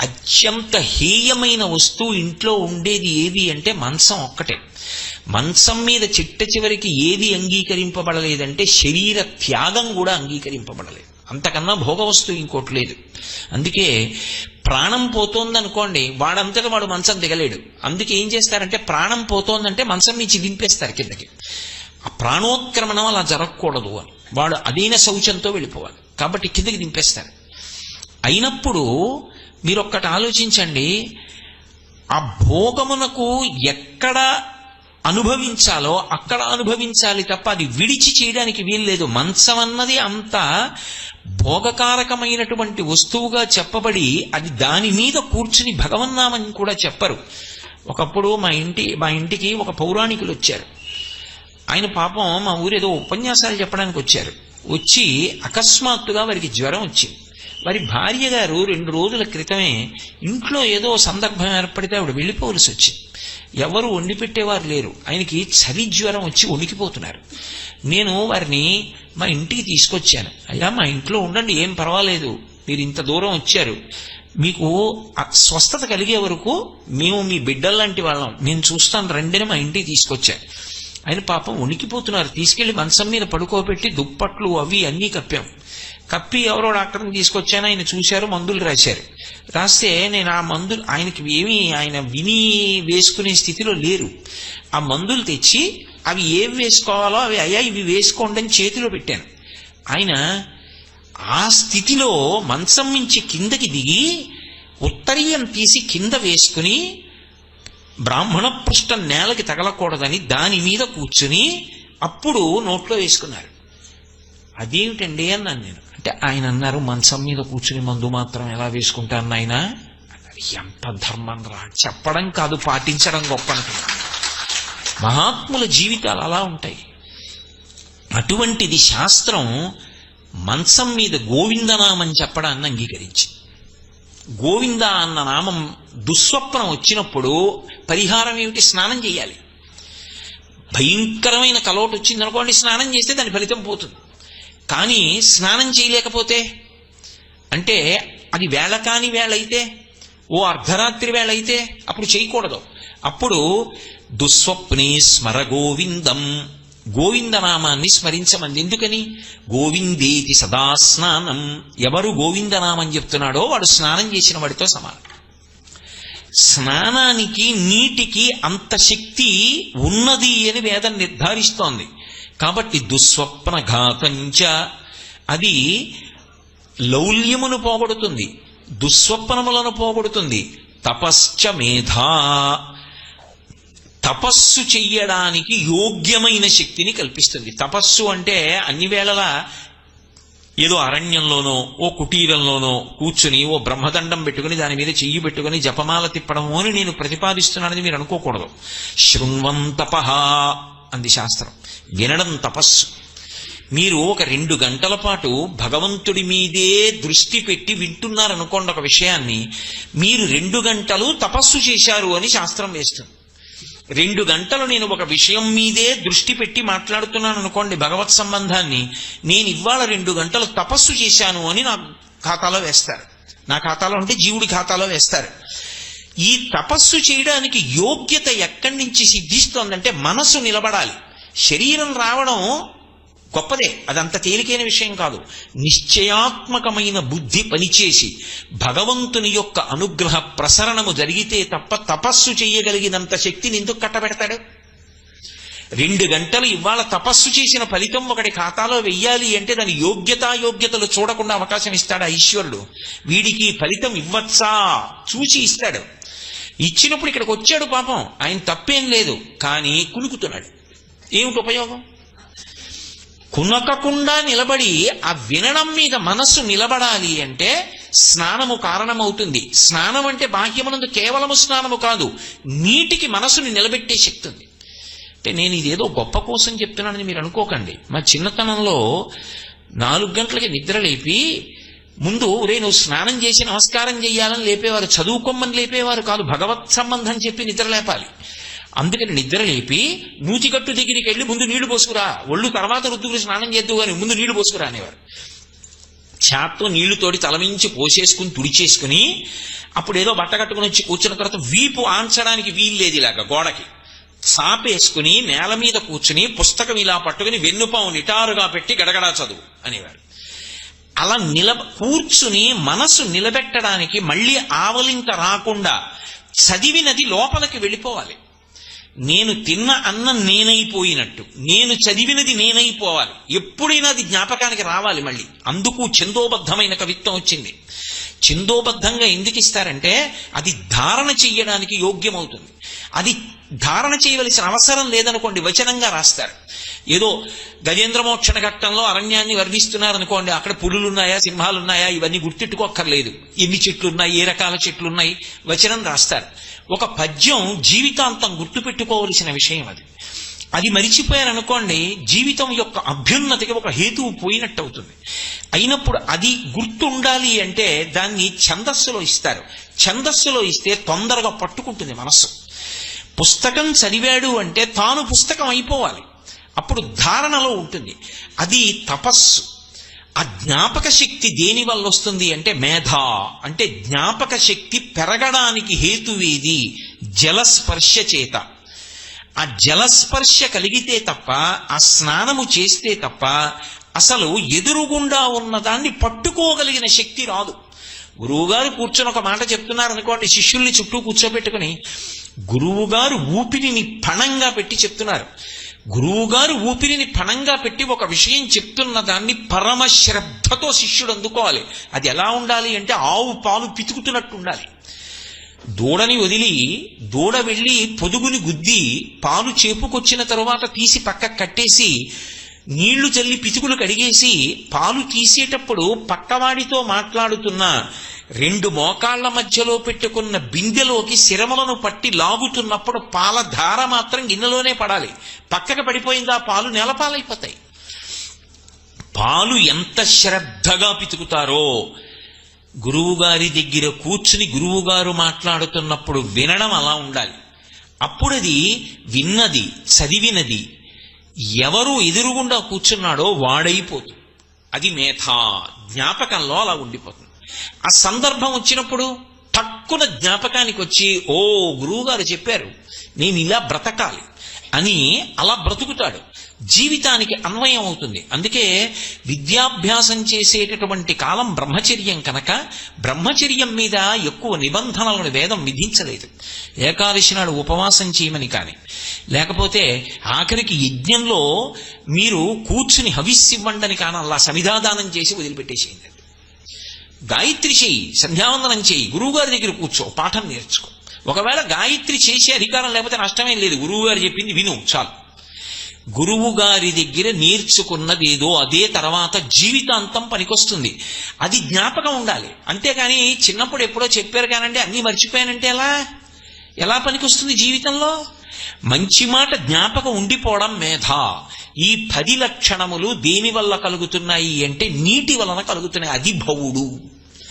అత్యంత హేయమైన వస్తువు ఇంట్లో ఉండేది ఏది అంటే మంచం ఒక్కటే. మంచం మీద చిట్ట చివరికి ఏది అంగీకరింపబడలేదంటే శరీర త్యాగం కూడా అంగీకరింపబడలేదు. అంతకన్నా భోగ వస్తువు ఇంకోటి లేదు. అందుకే ప్రాణం పోతోందనుకోండి వాడంతటా వాడు మంచం దిగలేడు. అందుకే ఏం చేస్తారంటే ప్రాణం పోతోందంటే మంచం నుంచి దింపేస్తారు కిందకి. ఆ ప్రాణోత్క్రమణం అలా జరగకూడదు అని. వాడు అదైన శౌచంతో వెళ్ళిపోవాలి. కాబట్టి కిందకి దింపేస్తారు. అయినప్పుడు మీరు ఒక్కటి ఆలోచించండి ఆ భోగమునకు ఎక్కడ అనుభవించాలో అక్కడ అనుభవించాలి తప్ప అది విడిచి చేయడానికి వీల్లేదు. మంచం అన్నది అంత భోగకారకమైనటువంటి వస్తువుగా చెప్పబడి అది దాని మీద కూర్చుని భగవన్నామని కూడా చెప్పరు. ఒకప్పుడు మా ఇంటి మా ఇంటికి ఒక పౌరాణికులు వచ్చారు. ఆయన పాపం మా ఊరు ఏదో ఉపన్యాసాలు చెప్పడానికి వచ్చారు. వచ్చి అకస్మాత్తుగా వారికి జ్వరం వచ్చింది. వారి భార్య గారు రెండు రోజుల క్రితమే ఇంట్లో ఏదో సందర్భం ఏర్పడితే ఆవిడ వెళ్ళిపోవలసి వచ్చింది ఎవరు వండి పెట్టేవారు లేరు. ఆయనకి చలి జ్వరం వచ్చి వణికిపోతున్నారు. నేను వారిని మా ఇంటికి తీసుకొచ్చాను. అయ్యా మా ఇంట్లో ఉండండి ఏం పర్వాలేదు. మీరు ఇంత దూరం వచ్చారు. మీకు స్వస్థత కలిగే వరకు మేము మీ బిడ్డల్లాంటి వాళ్ళం. నేను చూస్తాను రండిని మా ఇంటికి తీసుకొచ్చాను ఆయన పాపం వణికిపోతున్నారు. తీసుకెళ్ళి మంచం మీద పడుకోబెట్టి దుప్పట్లు అవి అన్నీ కప్పాం. కప్పి ఎవరో డాక్టర్ని తీసుకొచ్చాను ఆయన చూశారు మందులు రాశారు. రాస్తే నేను ఆ మందులు ఆయనకి ఏమీ ఆయన విని వేసుకునే స్థితిలో లేరు. ఆ మందులు తెచ్చి అవి ఏవి వేసుకోవాలో అవి అయ్యా ఇవి వేసుకోండి అని చేతిలో పెట్టాను. ఆయన ఆ స్థితిలో మంచం నుంచి కిందకి దిగి ఉత్తరీయం తీసి కింద వేసుకుని బ్రాహ్మణ పృష్ఠం నేలకి తగలకూడదని దాని మీద కూర్చుని అప్పుడు నోట్లో వేసుకున్నారు. అదేమిటండి అన్నాను నేను. అంటే ఆయన అన్నారు మంచం మీద కూర్చుని మందు మాత్రం ఎలా వేసుకుంటాను ఆయన ఎంత ధర్మం రా చెప్పడం కాదు పాటించడం గొప్ప అనుకున్నాను మహాత్ముల జీవితాలు అలా ఉంటాయి. అటువంటిది శాస్త్రం మంచం మీద గోవిందనామని చెప్పడాన్ని అంగీకరించింది. గోవింద అన్న నామం దుస్వప్నం వచ్చినప్పుడు పరిహారం ఏమిటి? స్నానం చేయాలి. భయంకరమైన కలోటు వచ్చిందనుకోండి స్నానం చేస్తే దాని ఫలితం పోతుంది. కానీ స్నానం చేయలేకపోతే? అంటే అది వేళ కాని వేళ ఓ అర్ధరాత్రి వేళయితే అప్పుడు చేయకూడదు. అప్పుడు దుస్వప్నే స్మర గోవిందం గోవిందనామాన్ని స్మరించమంది. ఎందుకని? గోవిందేతి సదా స్నానం. ఎవరు గోవిందనామని చెప్తున్నాడో వాడు స్నానం చేసిన వాడితో సమానం. స్నానానికి నీటికి అంత శక్తి ఉన్నది అని వేదం నిర్ధారిస్తోంది. కాబట్టి దుస్వప్న ఘాతంచ అది లౌల్యమును పోగొడుతుంది. దుస్వప్నములను పోగొడుతుంది. తపశ్చ మేధా. తపస్సు చెయ్యడానికి యోగ్యమైన శక్తిని కల్పిస్తుంది. తపస్సు అంటే అన్ని వేళలా ఏదో అరణ్యంలోనో ఓ కుటీరంలోనో కూర్చుని ఓ బ్రహ్మదండం పెట్టుకుని దాని మీద చెయ్యి పెట్టుకుని జపమాల తిప్పడము అని నేను ప్రతిపాదిస్తున్నానని మీరు అనుకోకూడదు. శృణ్వం తపహ అంది శాస్త్రం. వినడం తపస్సు. మీరు ఒక రెండు గంటల పాటు భగవంతుడి మీదే దృష్టి పెట్టి వింటున్నారనుకోండి ఒక విషయాన్ని మీరు రెండు గంటలు తపస్సు చేశారు అని శాస్త్రం వేస్తుంది. రెండు గంటలు నేను ఒక విషయం మీదే దృష్టి పెట్టి మాట్లాడుతున్నాను అనుకోండి భగవత్ సంబంధాన్ని నేను ఇవాళ రెండు గంటలు తపస్సు చేశాను అని నా ఖాతాలో వేస్తారు. నా ఖాతాలో అంటే జీవుడి ఖాతాలో వేస్తారు. ఈ తపస్సు చేయడానికి యోగ్యత ఎక్కడి నుంచి సిద్ధిస్తోందంటే మనసు నిలబడాలి. శరీరం రావడం గొప్పదే. అదంత తేలికైన విషయం కాదు. నిశ్చయాత్మకమైన బుద్ధి పనిచేసి భగవంతుని యొక్క అనుగ్రహ ప్రసరణము జరిగితే తప్ప తపస్సు చేయగలిగినంత శక్తిని ఎందుకు కట్టబెడతాడు? రెండు గంటలు ఇవాళ తపస్సు చేసిన ఫలితం ఒకటి ఖాతాలో వెయ్యాలి అంటే దాని యోగ్యతాయోగ్యతలు చూడకుండా అవకాశం ఇస్తాడు ఈశ్వరుడు? వీడికి ఫలితం ఇవ్వచ్చా? చూసి ఇస్తాడు. ఇచ్చినప్పుడు ఇక్కడికి వచ్చాడు పాపం. ఆయన తప్పేం లేదు. కానీ కులుకుతున్నాడు ఏమిటి ఉపయోగం? కునకకుండా నిలబడి ఆ వినడం మీద మనస్సు నిలబడాలి అంటే స్నానము కారణమవుతుంది. స్నానం అంటే బాహ్యమునందు కేవలము స్నానము కాదు. నీటికి మనసుని నిలబెట్టే శక్తి ఉంది. అంటే నేను ఇదేదో గొప్ప కోసం చెప్తున్నానని మీరు అనుకోకండి. మా చిన్నతనంలో నాలుగు గంటలకి నిద్ర లేపి ముందు రే నువ్వు స్నానం చేసి నమస్కారం చేయాలని లేపేవారు చదువుకోమని లేపేవారు కాదు భగవత్ సంబంధం చెప్పి నిద్ర లేపాలి. అందుకని నిద్ర లేపి నూతికట్టు దగ్గరికి వెళ్ళి ముందు నీళ్ళు పోసుకురా. ఒళ్ళు తర్వాత రుద్దుకుని స్నానం చేద్దు కానీ ముందు నీళ్ళు పోసుకురా అనేవారు. చేత్తో నీళ్ళు తోడి తలమించి పోసేసుకుని తుడిచేసుకుని అప్పుడు ఏదో బట్ట కట్టుకుని వచ్చి కూర్చున్న తర్వాత వీపు ఆంచడానికి వీల్లేదు ఇలాగా గోడకి. సాపేసుకుని నేల మీద కూర్చుని పుస్తకం ఇలా పట్టుకుని వెన్నుపావు నిటారుగా పెట్టి గడగడా చదువు అనేవారు. అలా నిలబ కూర్చుని మనసు నిలబెట్టడానికి మళ్ళీ ఆవలింక రాకుండా చదివినది లోపలికి వెళ్ళిపోవాలి. నేను తిన్న అన్నం నేనైపోయినట్టు. నేను చదివినది నేనైపోవాలి. ఎప్పుడైనా అది జ్ఞాపకానికి రావాలి మళ్ళీ. అందుకు చందోబద్ధమైన కవిత్వం వచ్చింది. ఛందోబద్ధంగా ఎందుకు ఇస్తారంటే అది ధారణ చెయ్యడానికి యోగ్యమవుతుంది. అది ధారణ చేయవలసిన అవసరం లేదనుకోండి వచనంగా రాస్తారు. ఏదో గజేంద్రమోక్షణ ఘట్టంలో అరణ్యాన్ని వర్ణిస్తున్నారనుకోండి అక్కడ పులులున్నాయా ఉన్నాయా సింహాలు ఉన్నాయా ఇవన్నీ గుర్తిట్టుకోక్కర్లేదు ఎన్ని చెట్లున్నాయి ఏ రకాల చెట్లు ఉన్నాయి వచనం రాస్తారు. ఒక పద్యం జీవితాంతం గుర్తుపెట్టుకోవలసిన విషయం అది. అది మరిచిపోయారనుకోండి జీవితం యొక్క అభ్యున్నతికి ఒక హేతువు పోయినట్టు అవుతుంది అయినప్పుడు అది గుర్తుండాలి అంటే దాన్ని ఛందస్సులో ఇస్తారు. ఛందస్సులో ఇస్తే తొందరగా పట్టుకుంటుంది మనస్సు. పుస్తకం చదివాడు అంటే తాను పుస్తకం అయిపోవాలి. అప్పుడు ధారణలో ఉంటుంది. అది తపస్సు. ఆ జ్ఞాపక శక్తి దేని వల్ల వస్తుంది అంటే మేధ. అంటే జ్ఞాపక శక్తి పెరగడానికి హేతువేది? జలస్పర్శ చేత. ఆ జలస్పర్శ కలిగితే తప్ప ఆ స్నానము చేస్తే తప్ప అసలు ఎదురుగుండా ఉన్నదాన్ని పట్టుకోగలిగిన శక్తి రాదు. గురువుగారు కూర్చొని ఒక మాట చెప్తున్నారు అనుకోండి శిష్యుల్ని చుట్టూ కూర్చోబెట్టుకుని గురువుగారు ఊపిరిని పణంగా పెట్టి చెప్తున్నారు. గురువుగారు ఊపిరిని పణంగా పెట్టి ఒక విషయం చెప్తున్న దాన్ని పరమ శ్రద్ధతో శిష్యుడు అందుకోవాలి. అది ఎలా ఉండాలి అంటే ఆవు పాలు పితుకుతున్నట్టు ఉండాలి. దూడని వదిలి దూడ వెళ్ళి పొదుగుని గుద్ది పాలు చేపుకొచ్చిన తరువాత తీసి పక్క కట్టేసి నీళ్ళు చల్లి పితుకులు కడిగేసి పాలు తీసేటప్పుడు పక్కవాడితో మాట్లాడుతున్న రెండు మోకాళ్ళ మధ్యలో పెట్టుకున్న బిందెలోకి శిరమలను పట్టి లాగుతున్నప్పుడు పాల ధార మాత్రం గిన్నెలోనే పడాలి. పక్కకు పడిపోయిందా పాలు నేలపాలైపోతాయి. పాలు ఎంత శ్రద్ధగా పితుకుతారో గురువుగారి దగ్గర కూర్చుని గురువుగారు మాట్లాడుతున్నప్పుడు వినడం అలా ఉండాలి. అప్పుడది విన్నది చదివినది ఎవరు ఎదురుగుండా కూర్చున్నాడో వాడైపోతుంది. అది మేధా జ్ఞాపకంలో అలా ఉండిపోతుంది. ఆ సందర్భం వచ్చినప్పుడు తక్కువ జ్ఞాపకానికి వచ్చి ఓ గురువుగారు చెప్పారు నేను ఇలా బ్రతకాలి అని అలా బ్రతుకుతాడు. జీవితానికి అన్వయం అవుతుంది. అందుకే విద్యాభ్యాసం చేసేటటువంటి కాలం బ్రహ్మచర్యం కనుక బ్రహ్మచర్యం మీద ఎక్కువ నిబంధనలను వేదం విధించలేదు. ఏకాదశి నాడు ఉపవాసం చేయమని కానీ లేకపోతే ఆఖరికి యజ్ఞంలో మీరు కూర్చుని హవిస్సివ్వండని కానీ అలా సమిధాదానం చేసి వదిలిపెట్టేసేయండి. గాయత్రి చేయి సంధ్యావందనం చేయి గురువుగారి దగ్గర కూర్చో పాఠం నేర్చుకో. ఒకవేళ గాయత్రి చేసే అధికారం లేకపోతే నష్టమేం లేదు. గురువుగారు చెప్పింది విను చాలు. గురువు గారి దగ్గర నేర్చుకున్నది ఏదో అదే తర్వాత జీవితాంతం పనికొస్తుంది. అది జ్ఞాపకం ఉండాలి. అంతేకాని చిన్నప్పుడు ఎప్పుడో చెప్పారు కానండి అన్నీ మర్చిపోయానంటే ఎలా? ఎలా పనికొస్తుంది జీవితంలో? మంచి మాట జ్ఞాపకం ఉండిపోవడం మేధ. ఈ పది లక్షణములు దేని వల్ల కలుగుతున్నాయి అంటే నీటి వలన కలుగుతున్నాయి. అది భవుడు.